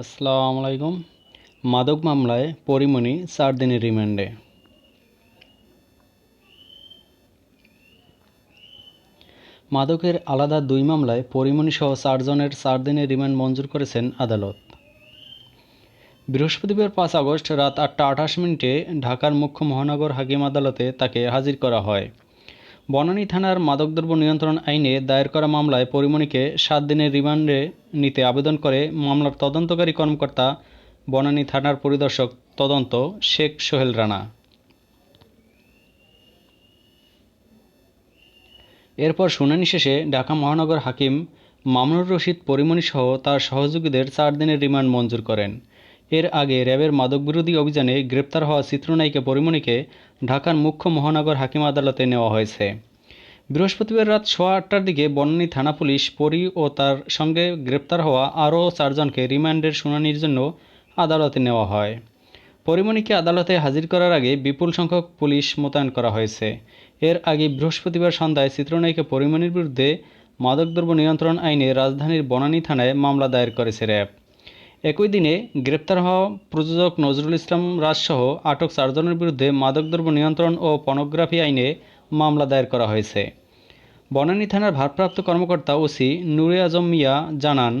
আসসালামু আলাইকুম। মাদক মামলায় পরিমণি চার দিনের রিমান্ডে। মাদকের আলাদা দুই মামলায় পরিমণি সহ চারজনের চার দিনের রিমান্ড মঞ্জুর করেছেন আদালত। বৃহস্পতিবার পাঁচ আগস্ট রাত আটটা আঠাশ মিনিটে ঢাকার মুখ্য মহানগর হাকিম আদালতে তাকে হাজির করা হয়। বনানী থানার মাদকদ্রব্য নিয়ন্ত্রণ আইনে দায়ের করা মামলায় পরিমণিকে সাত দিনের রিমান্ডে নিতে আবেদন করে মামলার তদন্তকারী কর্মকর্তা বনানী থানার পরিদর্শক তদন্ত শেখ সোহেল রানা। এরপর শুনানি শেষে ঢাকা মহানগর হাকিম মামুনুর রশিদ পরিমণি সহ তার সহযোগীদের চার দিনের রিমান্ড মঞ্জুর করেন। এর আগে র্যাবের মাদকবিরোধী অভিযানে গ্রেপ্তার হওয়া চিত্রনায়িকা পরিমণিকে ঢাকার মুখ্য মহানগর হাকিম আদালতে নেওয়া হয়েছে। বৃহস্পতিবার রাত সোয়া আটটার দিকে বনানী থানা পুলিশ পরি ও তার সঙ্গে গ্রেপ্তার হওয়া আরও চারজনকে রিমান্ডের শুনানির জন্য আদালতে নেওয়া হয়। পরিমণিকে আদালতে হাজির করার আগে বিপুল সংখ্যক পুলিশ মোতায়েন করা হয়েছে। এর আগে বৃহস্পতিবার সন্ধ্যায় চিত্রনায়িকা পরিমণির বিরুদ্ধে মাদকদ্রব্য নিয়ন্ত্রণ আইনে রাজধানীর বনানী থানায় মামলা দায়ের করেছে র্যাব। একই দিনে গ্রেপ্তার হওয়া প্রযোজক নজরুল ইসলাম রাজসহ আটক চারজনের বিরুদ্ধে মাদকদ্রব্য নিয়ন্ত্রণ ও পর্নোগ্রাফি আইনে মামলা দায়ের করা হয়েছে। বনানী থানার ভারপ্রাপ্ত কর্মকর্তা ওসি নুরে আজম মিয়া জানান,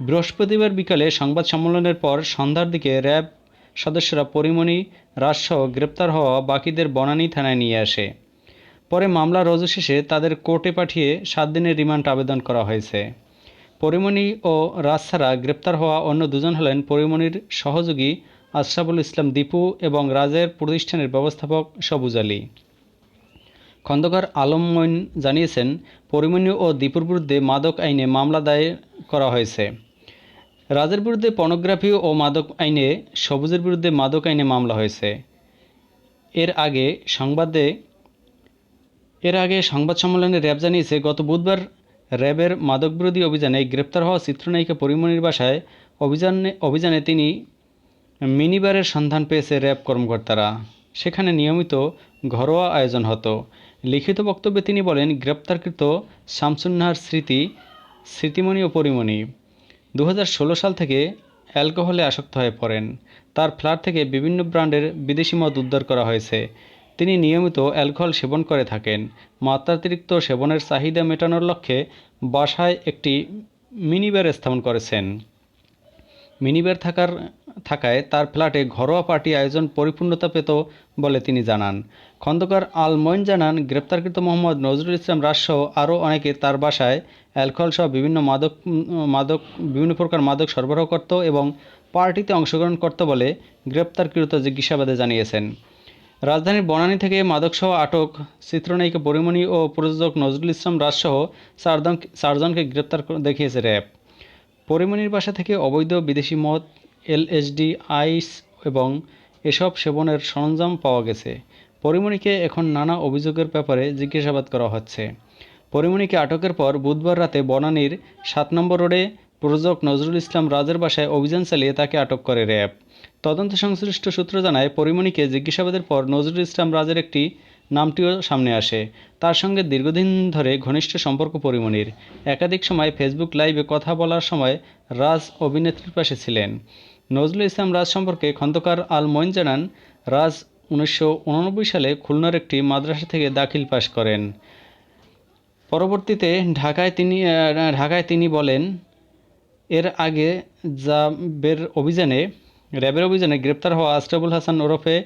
বৃহস্পতিবার বিকালে সংবাদ সম্মেলনের পর সন্ধ্যার দিকে র্যাব সদস্যরা পরিমণি রাজসহ গ্রেপ্তার হওয়া বাকিদের বনানী থানায় নিয়ে আসে। পরে মামলা রজু শেষে তাদের কোর্টে পাঠিয়ে সাত দিনের রিমান্ড আবেদন করা হয়েছে। পরিমণি ও রাজ ছাড়া গ্রেপ্তার হওয়া অন্য দুজন হলেন পরিমণির সহযোগী আশরাফুল ইসলাম দীপু এবং রাজের প্রতিষ্ঠানের ব্যবস্থাপক সবুজ আলী। খন্দকার আলম মঈন জানিয়েছেন, পরিমণি ও দীপুর বিরুদ্ধে মাদক আইনে মামলা দায়ের করা হয়েছে। রাজের বিরুদ্ধে পর্নোগ্রাফি ও মাদক আইনে সবুজের বিরুদ্ধে মাদক আইনে মামলা হয়েছে। এর আগে সংবাদে এর আগে সংবাদ সম্মেলনে র্যাব জানিয়েছে, গত বুধবার র্যাবের মাদকবিরোধী অভিযানে গ্রেপ্তার হওয়া চিত্রনায়িকা পরিমণির বাসায় অভিযানে অভিযানে তিনি মিনিবারের সন্ধান পেয়েছে র্যাব কর্মকর্তারা। সেখানে নিয়মিত ঘরোয়া আয়োজন হতো। লিখিত বক্তব্যে তিনি বলেন, গ্রেপ্তারকৃত শামসুন্নাহার স্মৃতি, স্মৃতিমণি ও পরিমণি দু হাজার ষোলো সাল থেকে অ্যালকোহলে আসক্ত হয়ে পড়েন। তার ফ্ল্যাট থেকে বিভিন্ন ব্র্যান্ডের বিদেশি মদ উদ্ধার করা হয়েছে। তিনি নিয়মিত অ্যালকোহল সেবন করে থাকেন। মাত্রাতিরিক্ত সেবনের চাহিদা মেটানোর লক্ষ্যে বাসায় একটি মিনিবার স্থাপন করেছেন। মিনিবার থাকার, থাকায় তার ফ্ল্যাটে ঘরোয়া পার্টি আয়োজন পরিপূর্ণতা পেত বলে তিনি জানান। খন্দকার আল মইন জানান, গ্রেপ্তারকৃত মোহাম্মদ নজরুল ইসলাম রাজসহ আরও অনেকে তার বাসায় অ্যালকোহল সহ বিভিন্ন মাদক মাদক, বিভিন্ন প্রকার মাদক সরবরাহ করত এবং পার্টিতে অংশগ্রহণ করত বলে গ্রেপ্তারকৃত জিজ্ঞাসাবাদে জানিয়েছেন। রাজধানীর বনানী থেকে মাদকসহ আটক চিত্রনায়িকা পরিমণি ও প্রযোজক নজরুল ইসলাম রাজসহ চারজন চারজনকে গ্রেপ্তার দেখিয়েছে র্যাব। পরিমণির বাসা থেকে অবৈধ বিদেশি মদ, এলএসডি, আইস এবং এসব সেবনের সরঞ্জাম পাওয়া গেছে। পরিমণিকে এখন নানা অভিযোগের ব্যাপারে জিজ্ঞাসাবাদ করা হচ্ছে। পরিমণিকে আটকের পর বুধবার রাতে বনানীর সাত নম্বর রোডে প্রযোজক নজরুল ইসলাম রাজের বাসায় অভিযান চালিয়ে তাকে আটক করে র্যাব। তদন্ত সংশ্লিষ্ট সূত্র জানায়, পরিমণিকে জিজ্ঞাসাবাদের পর নজরুল ইসলাম রাজের একটি নামটিও সামনে আসে। তার সঙ্গে দীর্ঘদিন ধরে ঘনিষ্ঠ সম্পর্ক পরিমণির। একাধিক সময় ফেসবুক লাইভে কথা বলার সময় রাজ অভিনেত্রীর পাশে ছিলেন। নজরুল ইসলাম রাজ সম্পর্কে খন্দকার আল মইন জানান, রাজ উনিশশো উননব্বই সালে খুলনার একটি মাদ্রাসা থেকে দাখিল পাশ করেন। পরবর্তীতে ঢাকায় তিনি ঢাকায় তিনি বলেন, এর আগে জাবের অভিযানে র্যাবের অভিযানে গ্রেপ্তার হওয়া আশরাফুল হাসান ওরফে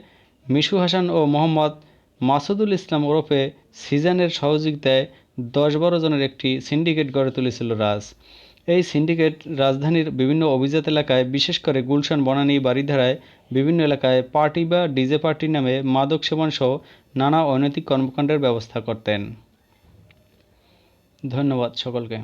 মিশু হাসান ও মোহাম্মদ মাসুদুল ইসলাম ওরফে সিজানের সহযোগিতায় দশ বারো জনের একটি সিন্ডিকেট গড়ে তুলেছিল রাজ। এই সিন্ডিকেট রাজধানীর বিভিন্ন অভিজাত এলাকায়, বিশেষ করে গুলশান, বনানী বাড়িধারায় বিভিন্ন এলাকায় পার্টি বা ডিজে পার্টি নামে মাদক সেবন সহ নানা অনৈতিক কর্মকাণ্ডের ব্যবস্থা করতেন। ধন্যবাদ সকলকে।